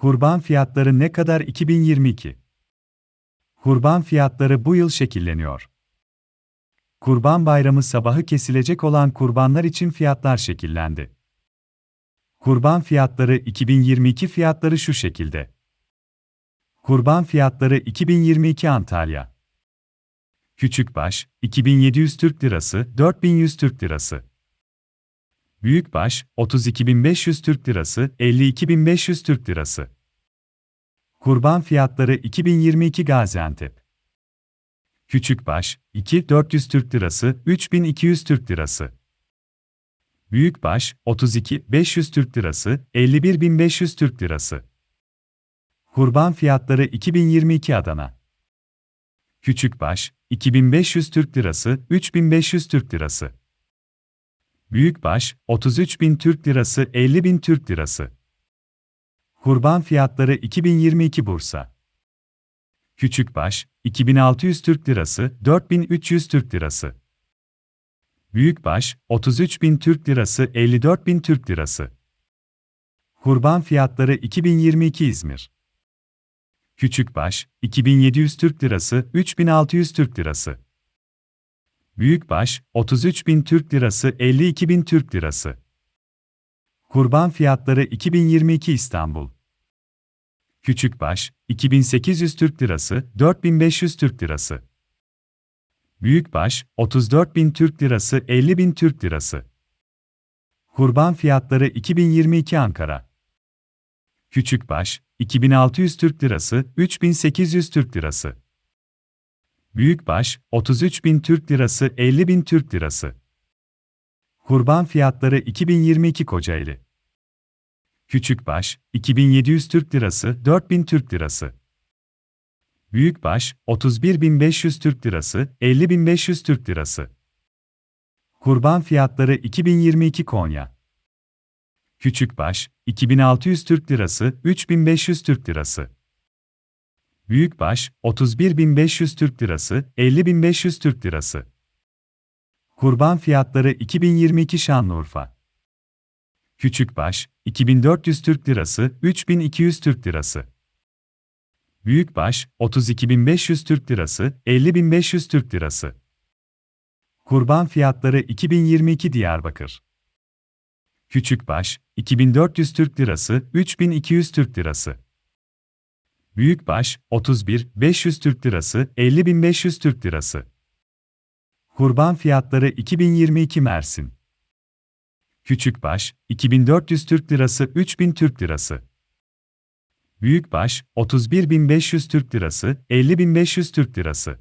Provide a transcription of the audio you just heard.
Kurban fiyatları ne kadar 2022? Kurban fiyatları bu yıl şekilleniyor. Kurban Bayramı sabahı kesilecek olan kurbanlar için fiyatlar şekillendi. Kurban fiyatları 2022 fiyatları şu şekilde. Kurban fiyatları 2022 Antalya. Küçükbaş 2700 Türk Lirası, 4100 Türk Lirası. Büyükbaş 32500 Türk Lirası, 52500 Türk Lirası. Kurban fiyatları 2022 Gaziantep. Küçükbaş 2400 Türk Lirası, 3200 Türk Lirası. Büyükbaş 32 500 Türk Lirası, 51500 Türk Lirası. Kurban fiyatları 2022 Adana. Küçükbaş 2500 Türk Lirası, 3500 Türk Lirası. Büyükbaş 33.000 Türk Lirası, 50.000 Türk Lirası. Kurban fiyatları 2022 Bursa. Küçükbaş 2600 Türk Lirası, 4300 Türk Lirası. Büyükbaş 33.000 Türk Lirası, 54.000 Türk Lirası. Kurban fiyatları 2022 İzmir. Küçükbaş 2700 Türk Lirası, 3600 Türk Lirası. Büyükbaş 33.000 Türk Lirası, 52.000 Türk Lirası. Kurban fiyatları 2022 İstanbul. Küçükbaş 2800 Türk Lirası, 4500 Türk Lirası. Büyükbaş 34.000 Türk Lirası, 50.000 Türk Lirası. Kurban fiyatları 2022 Ankara. Küçükbaş 2600 Türk Lirası, 3800 Türk Lirası. Büyükbaş 33.000 Türk Lirası, 50.000 Türk Lirası. Kurban fiyatları 2022 Kocaeli. Küçükbaş 2700 Türk Lirası, 4000 Türk Lirası. Büyükbaş 31500 Türk Lirası, 50500 Türk Lirası. Kurban fiyatları 2022 Konya. Küçükbaş 2600 Türk Lirası, 3500 Türk Lirası. Büyükbaş 31500 Türk Lirası, 50500 Türk Lirası. Kurban fiyatları 2022 Şanlıurfa. Küçükbaş 2400 Türk Lirası, 3200 Türk Lirası. Büyükbaş 32500 Türk Lirası, 50500 Türk Lirası. Kurban fiyatları 2022 Diyarbakır. Küçükbaş 2400 Türk Lirası, 3200 Türk Lirası. Büyükbaş 31 500 Türk Lirası, 50500 Türk Lirası. Kurban fiyatları 2022 Mersin. Küçükbaş 2400 Türk Lirası, 3000 Türk Lirası. Büyükbaş 31500 Türk Lirası, 50500 Türk Lirası.